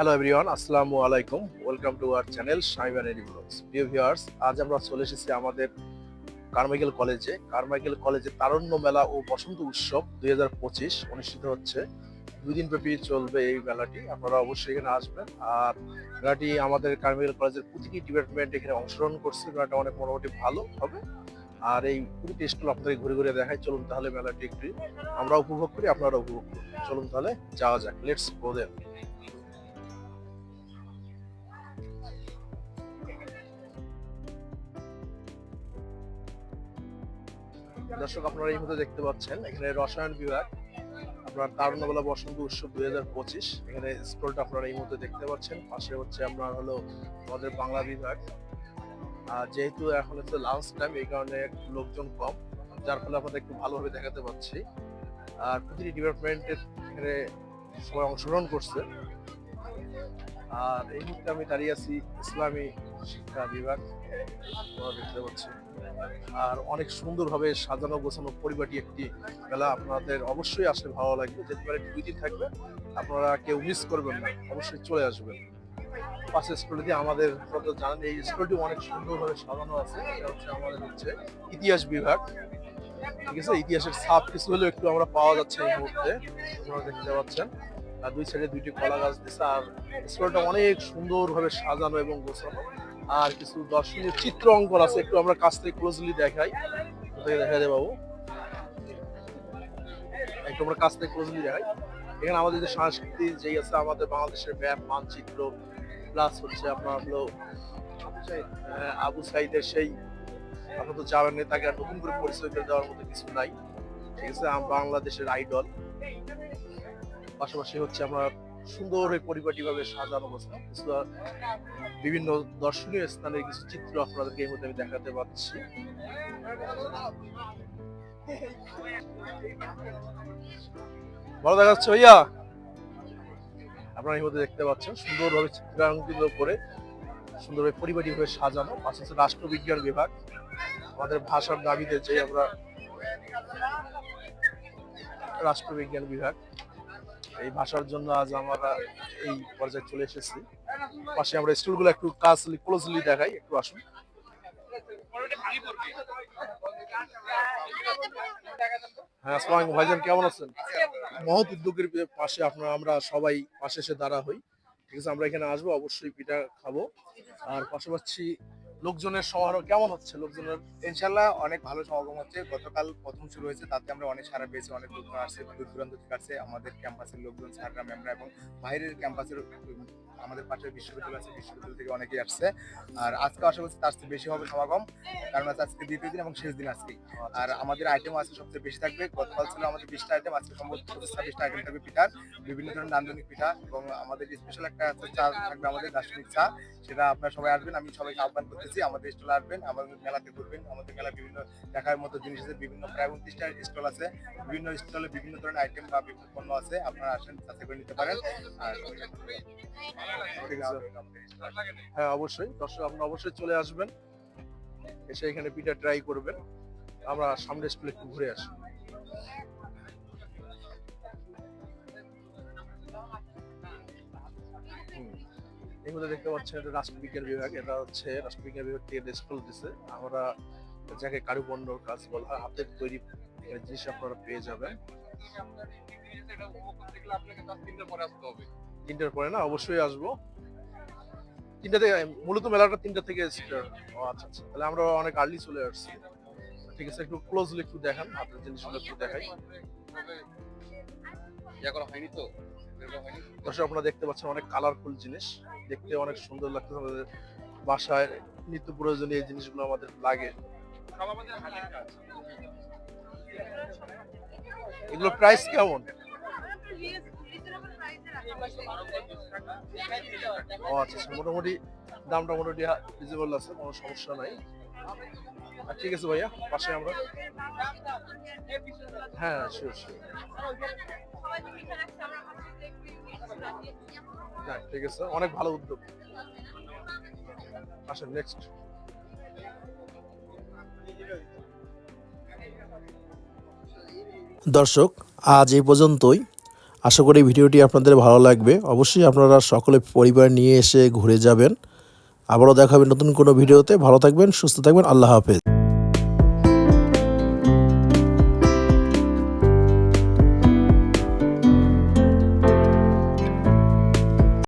Hello everyone আসসালামু আলাইকুম welcome to our channel AD vlogs প্রিয় ভিউয়ার্স আজ আমরা চলে এসেছি আমাদের কারমাইকেল কলেজে কারমাইকেল কলেজে তারুণ্য মেলা ও বসন্ত উৎসব দুই হাজার পঁচিশ অনুষ্ঠিত হচ্ছে। দুই দিন ব্যাপী চলবে এই মেলাটি। আপনারা অবশ্যই এখানে আসবেন। আর মেলাটি আমাদের কারমাইকেল কলেজের প্রতিটি ডিপার্টমেন্ট এখানে অংশগ্রহণ করছে। মেলাটা অনেক মোটামুটি ভালো হবে। আর এই প্রতিটি স্টল আপনাদের ঘুরে ঘুরে দেখাই। চলুন তাহলে মেলাটি একটু আমরা উপভোগ করি আপনারা উপভোগ করুন। চলুন তাহলে যাওয়া যাক। লেটস গো দেন দর্শক আপনারা এই মুহূর্তে দেখতে পাচ্ছেন, এখানে রসায়ন বিভাগ, আপনার তারুণ্যবেলা বসন্ত উৎসব দুই হাজার পঁচিশ, এখানে স্কুলটা আপনারা এই মুহূর্তে দেখতে পাচ্ছেন, পাশে হচ্ছে আপনার হলো আমাদের বাংলা বিভাগ। আর যেহেতু এখন হচ্ছে লাঞ্চ টাইম এই কারণে লোকজন কম, যার ফলে আপনাদের একটু ভালোভাবে দেখাতে পাচ্ছি। আর প্রতিটি ডিপার্টমেন্টের এখানে সবাই অংশগ্রহণ করছে। আর এই মুহূর্তে আমি দাঁড়িয়ে আছি ইসলামী শিক্ষা বিভাগ। দেখতে পাচ্ছেন। আর অনেক সুন্দরভাবে সাজানো গোছানো পরিপাটি একটি মেলা আপনাদের অবশ্যই আসলে ভালো লাগবে। যেতে পারে দুই দিন থাকবে, আপনারা কেউ মিস করবেন না, অবশ্যই চলে আসবেন। পাশের স্কুলটি আমাদের আপনারা জানেন, এই স্কুলটি অনেক সুন্দরভাবে সাজানো আছে, এটা হচ্ছে আমাদের হচ্ছে ইতিহাস বিভাগ। ঠিক আছে, ইতিহাসের ছাপ কিছু হলেও একটু আমরা পাওয়া যাচ্ছে এই মুহূর্তে, আপনারা দেখতে পাচ্ছেন। দুই সাইডে দুইটি কলা গাছ দিচ্ছে আর স্কুলটা অনেক সুন্দরভাবে সাজানো এবং গোছানো। আর কিছু দর্শনীয় চিত্র অঙ্কন আছে, একটু আমরা কাছ থেকে ক্লোজলি দেখাই। দেখা যায় বাবু? একটু আমরা কাছ থেকে ক্লোজলি দেখাই। এখানে আমাদের যে সংস্কৃতি যেই আছে, আমাদের বাংলাদেশের ম্যাপ মানচিত্র প্লাস হচ্ছে আপনার হলো আবু সাইদের সেই, আপনার তো যাবেন তাকে আর নতুন করে পরিচয় করে দেওয়ার মতো কিছু নাই। ঠিক আছে বাংলাদেশের আইডল পাশাপাশি হচ্ছে আমরা সুন্দর হয়ে পরিপাটি ভাবে সাজানো গোছানো বিভিন্ন দর্শনীয় স্থানের কিছু চিত্র আপনাদেরকে এই মধ্যে আমি দেখাতে পাচ্ছি। ভালো দেখা যাচ্ছে ভাইয়া? আপনারা এই মধ্যে দেখতে পাচ্ছেন, সুন্দরভাবে চিত্রাঙ্কিত করে সুন্দরভাবে পরিপাটিভাবে সাজানো। পাশে আছে রাষ্ট্রবিজ্ঞান বিভাগ। আমাদের ভাষার দাবিতে যে আমরা রাষ্ট্রবিজ্ঞান বিভাগ। এই ভাষার জন্য আজ আমরা এই পর্যায়ে চলে এসেছি। পাশে আমরা স্টুলগুলো একটু কাজলি ক্লোজলি দেখাই, একটু আসুন। হ্যাঁ আসসালামু ভাইজান কেমন আছেন? মহৎ উদ্যোগের পাশে আপনারা, আমরা সবাই পাশে এসে দাঁড়া হই। ঠিক আছে, আমরা এখানে আসব, অবশ্যই পিঠা খাব। আর পাশাপাশি লোকজনের সমারোহ কেমন হচ্ছে? লোকজনের ইনশাল্লাহ অনেক ভালো সমাগম হচ্ছে। গতকাল প্রথম শুরু হয়েছে, তাতে আমরা অনেক সারা পেয়েছি, অনেক লোকজন আসছে, দূর দূরান্ত থেকে আসছে। আমাদের ক্যাম্পাসের লোকজন, স্যাররা, ম্যামরা এবং বাইরের ক্যাম্পাসের আমাদের পাশের বিশ্ববিদ্যালয় আছে, বিশ্ববিদ্যালয় থেকে অনেকেই আসছে। আর আজকে আশা করছি তার বেশি হবে সমাগম, কারণ আজকে দ্বিতীয় দিন এবং শেষ দিন আজকে। আর আমাদের আইটেম আছে সবচেয়ে বেশি থাকবে, গতকাল ছিল আমাদের বিশটা আইটেম আজকে সম্ভবত ছাব্বিশটা আইটেম থাকবে পিঠার, বিভিন্ন ধরনের নান্দনিক পিঠা এবং আমাদের স্পেশাল একটা চা থাকবে আমাদের দার্শনিক চা, সেটা আপনারা সবাই আসবেন, আমি সবাইকে আহ্বান করতেছি আমাদের স্টলে আসবেন, আমাদের মেলাতে ঘুরবেন, আমাদের মেলা বিভিন্ন দেখার মতো জিনিস আছে, বিভিন্ন প্রায় উনত্রিশটা স্টল আছে, বিভিন্ন স্টলে বিভিন্ন ধরনের আইটেম বা বিভিন্ন পণ্য আছে, আপনারা আসেন, যাচাই করে নিতে পারেন, আর হ্যাঁ অবশ্যই, দর্শক, আপনারা অবশ্যই চলে আসবেন, এসে এখানে পিঠা ট্রাই করবেন, আমরা সামনে স্কুলে একটু ঘুরে আসি। এই মধ্যে দেখতে পাচ্ছেন এটা রাষ্ট্রবিজ্ঞান বিভাগ এটা হচ্ছে রাষ্ট্রবিজ্ঞান বিভাগ থেকে স্কুল দিছে আমরা যাকে কারুপণ্যর কাজ বলা হয় হাতের তৈরি জিনিস আপনারা পেয়ে যাবেন। তিনটার পরে না অবশ্যই আসব। তিনটা থেকে মূলত মেলাটা তিনটা থেকে আচ্ছা আচ্ছা। তাহলে আমরা অনেক আর্লি চলে আসছি। ঠিক আছে একটু ক্লোজলি একটু দেখান হাতের জিনিসগুলো একটু দেখাই। ইয়া করা হয়নি তো? দর্শক আপনারা দেখতে পাচ্ছেন অনেক কালারফুল জিনিস। দেখতে অনেক সুন্দর লাগছে আমাদের বাসায়। নিত্য প্রয়োজনীয় এই জিনিসগুলো আমাদের লাগে। এগুলো প্রাইস কেমন? ও আচ্ছা আচ্ছা, মোটামুটি দামটা মোটামুটি রিজনেবল আছে কোনো সমস্যা নাই। ঠিক আছে ভাইয়া, পাশে আমরা। হ্যাঁ শিওর হ্যাঁ ঠিক আছে, অনেক ভালো উদ্যোগ। আসেন নেক্সট দর্শক, আজ এই পর্যন্তই। আশা করি ভিডিওটি আপনাদের ভালো লাগবে। অবশ্যই আপনারা সকলে পরিবার নিয়ে এসে ঘুরে যাবেন। আবারও দেখা হবে নতুন কোনো ভিডিওতে। ভালো থাকবেন সুস্থ থাকবেন আল্লাহ হাফেজ।